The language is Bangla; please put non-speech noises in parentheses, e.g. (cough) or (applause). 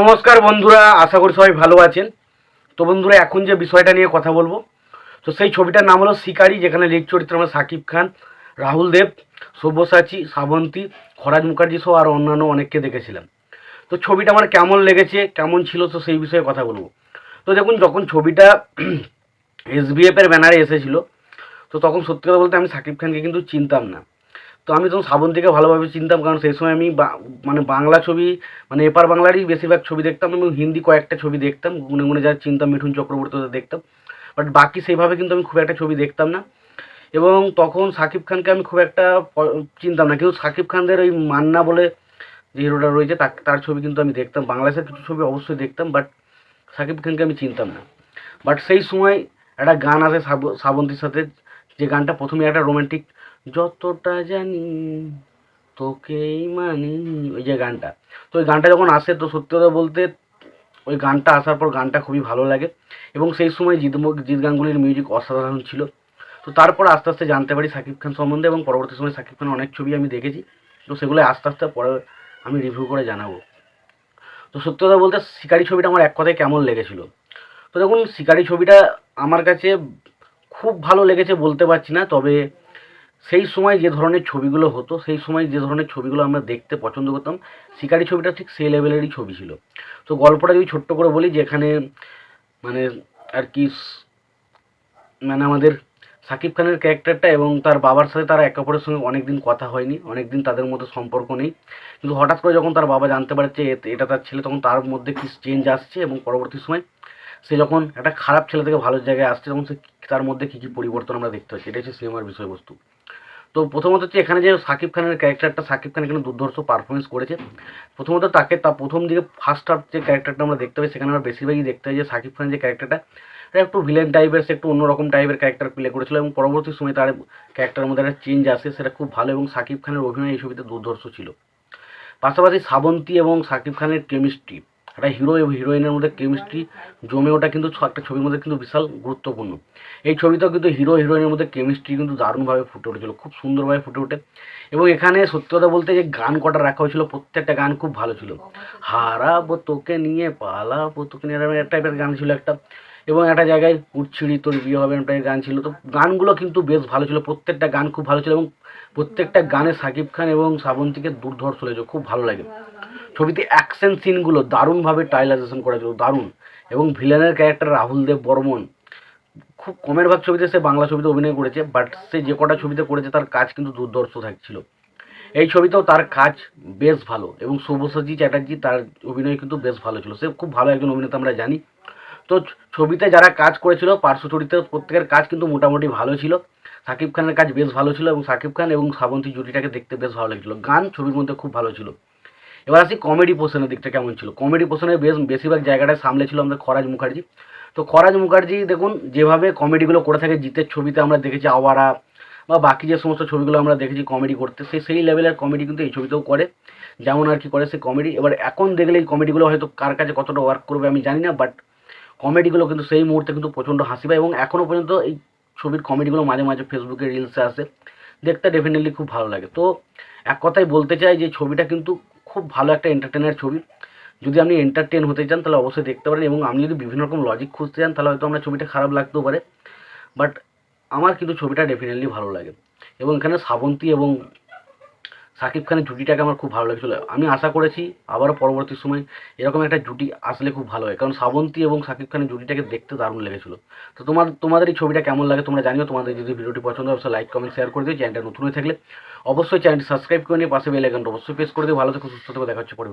নমস্কার বন্ধুরা, আশা করি সবাই ভালো আছেন। তো বন্ধুরা, এখন যে বিষয়টা নিয়ে কথা বলব, তো সেই ছবিটার নাম হলো শিকারি, যেখানে লিড চরিত্র আমরা সাকিব খান, রাহুল দেব, সব্যসাচী শ্রাবন্তী খরাজ মুখার্জি সহ আর অন্যান্য অনেককে দেখেছিলাম। তো ছবিটা আমার কেমন লেগেছে, কেমন ছিল, তো সেই বিষয়ে কথা বলব। তো দেখুন, যখন ছবিটা (clears throat) এসবিএফের ব্যানারে এসেছিল, তো তখন সত্যি কথা বলতে আমি সাকিব খানকে কিন্তু চিনতাম না। তো আমি তখন শ্রাবন্তীকে ভালোভাবে চিনতাম, কারণ সেই সময় আমি মানে বাংলা ছবি মানে এপার বাংলারই বেশিরভাগ ছবি দেখতাম এবং হিন্দি কয়েকটা ছবি দেখতাম, গুনে গুনে যা চিনতাম, মিঠুন চক্রবর্তীদের দেখতাম। বাট বাকি সেইভাবে কিন্তু আমি খুব একটা ছবি দেখতাম না। এবং তখন সাকিব খানকে আমি খুব একটা চিনতাম না। কিন্তু সাকিব খানদের ওই মান্না বলে যে হিরোটা রয়েছে তার ছবি কিন্তু আমি দেখতাম। বাংলাদেশের কিছু ছবি অবশ্যই দেখতাম, বাট সাকিব খানকে আমি চিনতাম না। বাট সেই সময় একটা গান শ্রাব- শ্রাবন্তীর সাথে, যে গানটা প্রথমে একটা রোমান্টিক যতটা জানি তোকেই মানি। ওই যে গানটা। তো ওই গানটা যখন আসে, তো সত্যি কথা বলতে ওই গানটা আসার পর গানটা খুবই ভালো লাগে। এবং সেই সময় জিৎ জিৎ গাঙ্গুলির মিউজিক অসাধারণ ছিল। তো তারপর আস্তে আস্তে জানতে পারি সাকিব খান সম্বন্ধে এবং পরবর্তী সময় সাকিব খান অনেক ছবি আমি দেখেছি। তো সেগুলো আস্তে আস্তে পরে আমি রিভিউ করে জানাব। তো সত্যি কথা বলতে শিকারি ছবিটা আমার এক কথায় কেমন লেগেছিল? তো দেখুন, শিকারি ছবিটা আমার কাছে খুব ভালো লেগেছে বলতে পারছি না। তবে সেই সময় যে ধরনের ছবিগুলো হতো, সেই সময় যে ধরনের ছবিগুলো আমরা দেখতে পছন্দ করতাম, শিকারি ছবিটা ঠিক সেই লেভেলেরই ছবি ছিল। তো গল্পটা যদি ছোট্ট করে বলি যে এখানে মানে আর কি মানে আমাদের সাকিব খানের ক্যারেক্টারটা এবং তার বাবার সাথে তারা একে অপরের সঙ্গে অনেক দিন কথা হয়নি অনেক দিন তাদের মধ্যে সম্পর্ক নেই। কিন্তু হঠাৎ করে যখন তার বাবা জানতে পারে যে এ- এটা তার ছেলে, তখন তার মধ্যে কি চেঞ্জ আসছে এবং পরবর্তী সময় সে যখন একটা খারাপ ছেলে থেকে ভালো জায়গায় আসছে, তখন সে তার মধ্যে কী কী পরিবর্তন আমরা দেখতে পাচ্ছি এটাই হচ্ছে সিনেমার বিষয়বস্তু। তো প্রথমত হচ্ছে এখানে যে সাকিব খানের ক্যারেক্টারটা, সাকিব খান এখানে দুর্ধর্ষ পারফরমেন্স করেছে। প্রথমত তাকে তা প্রথম দিকে ফার্স্ট হাফ যে ক্যারেক্টারটা আমরা দেখতে পাই, সেখানে আমরা বেশিরভাগই দেখতে পাই যে সাকিব খান যে ক্যারেক্টারটা একটু ভিলেন টাইপের সে একটু অন্যরকম টাইপের ক্যারেক্টার প্লে করেছিল এবং পরবর্তী সময় তার ক্যারেক্টারের মধ্যে একটা চেঞ্জ আসে, সেটা খুব ভালো এবং সাকিব খানের অভিনয় এই ছবিতে দুর্ধর্ষ ছিল। পাশাপাশি শ্রাবন্তী এবং সাকিব খানের কেমিস্ট্রি একটা হিরো এবং হিরোইনের মধ্যে কেমিস্ট্রি জমে ওটা কিন্তু একটা ছবির মধ্যে কিন্তু বিশাল গুরুত্বপূর্ণ। এই ছবিতেও কিন্তু হিরো হিরোইনের মধ্যে কেমিস্ট্রি কিন্তু দারুণভাবে ফুটে উঠেছিল, খুব সুন্দরভাবে ফুটে ওঠে। এবং এখানে সত্যি কথা বলতে যে গান কটা রাখা হয়েছিল, প্রত্যেকটা গান খুব ভালো ছিল। হারাবো তোকে নিয়ে, পালাবো তোকে নিয়ে, এরকম টাইপের গান ছিল একটা। এবং একটা জায়গায় উচ্ছিড়ি তোর বিয়ে হবে একটা গান ছিল। তো গানগুলো কিন্তু বেশ ভালো ছিল, প্রত্যেকটা গান খুব ভালো ছিল এবং প্রত্যেকটা গানে সাকিব খান এবং শ্রাবন্তীকে দুর্ধর্ষ লেগেছে, খুব ভালো লাগে। ছবিতে অ্যাকশন সিনগুলো দারুণভাবে টাইলাইজেশন করা ছিল, দারুণ। এবং ভিলেনের ক্যারেক্টার রাহুল দেব বর্মন, খুব কমের ভাগ ছবিতে সে বাংলা ছবিতে অভিনয় করেছে বাট সে যে কটা ছবিতে করেছে তার কাজ কিন্তু দুর্দর্শ থাকছিল। এই ছবিতেও তার কাজ বেশ ভালো এবং শুভসাচী চ্যাটার্জি তার অভিনয় কিন্তু বেশ ভালো ছিল। সে খুব ভালো একজন অভিনেতা আমরা জানি। তো ছবিতে যারা কাজ করেছিল পার্শ্ব চরিত্রের প্রত্যেকের কাজ কিন্তু মোটামুটি ভালো ছিল। সাকিব খানের কাজ বেশ ভালো ছিল এবং সাকিব খান এবং শ্রাবন্তী জুটিটাকে দেখতে বেশ ভালো লাগছিল। গান ছবির মধ্যে খুব ভালো ছিল। এবার আসি কমেডি পোর্শনের দিকটা কেমন ছিল? কমেডি পোর্শনের বেশ বেশিরভাগ জায়গাটায় সামলে ছিল আমাদের খরাজ মুখার্জি। তো খরাজ মুখার্জি দেখুন, যেভাবে কমেডিগুলো করে থাকে, জিতের ছবিতে আমরা দেখেছি আওয়ারা, বা বাকি যে সমস্ত ছবিগুলো আমরা দেখেছি কমেডি করতে, সেই সেই লেভেলের কমেডি কিন্তু এই ছবিতেও করে। যেমন আর কি করে সেই কমেডি এবার এখন দেখলে এই কমেডিগুলো হয়তো কার কাছে কতটা ওয়ার্ক করবে আমি জানি না বাট কমেডিগুলো কিন্তু সেই মুহূর্তে কিন্তু প্রচণ্ড হাসি পায় এবং এখনও পর্যন্ত এই ছবির কমেডিগুলো মাঝে মাঝে ফেসবুকে রিলসে আসে। দেখতে ডেফিনেটলি খুব ভালো লাগে। তো এক কথায় বলতে চাই যে ছবিটা কিন্তু খুব ভালো একটা এন্টারটেনের ছবি। যদি আপনি এন্টারটেন হতে চান, তাহলে অবশ্যই দেখতে পারেন এবং আপনি যদি বিভিন্ন রকম লজিক খুঁজতে চান, তাহলে হয়তো আমার ছবিটা খারাপ লাগতেও পারে। বাট আমার কিন্তু ছবিটা ডেফিনেটলি ভালো লাগে। এবং এখানে শ্রাবন্তী এবং সাকিব খানের জুটিটাকে আমার খুব ভালো লেগেছিলো। আমি আশা করেছি আবারও পরবর্তী সময় এরকম একটা জুটি আসলে খুব ভালো হয়। কারণ শ্রাবন্তী এবং সাকিব খানের জুটিটাকে দেখতে দারুণ লেগেছিলো। তো তোমার, তোমাদের এই ছবিটা কেমন লাগে তোমরা জানিও। তোমাদের যদি ভিডিওটি পছন্দ হয় লাইক কমেন্ট শেয়ার করে দিও। চ্যানেলটা নতুন হয়ে থাকলে অবশ্যই চ্যানেলটি সাবস্ক্রাইব করে নিয়ে পাশে বেল অবশ্যই প্রেস করে দিও। ভালো থেকে, সুস্থ থেকো। দেখা হচ্ছে পরে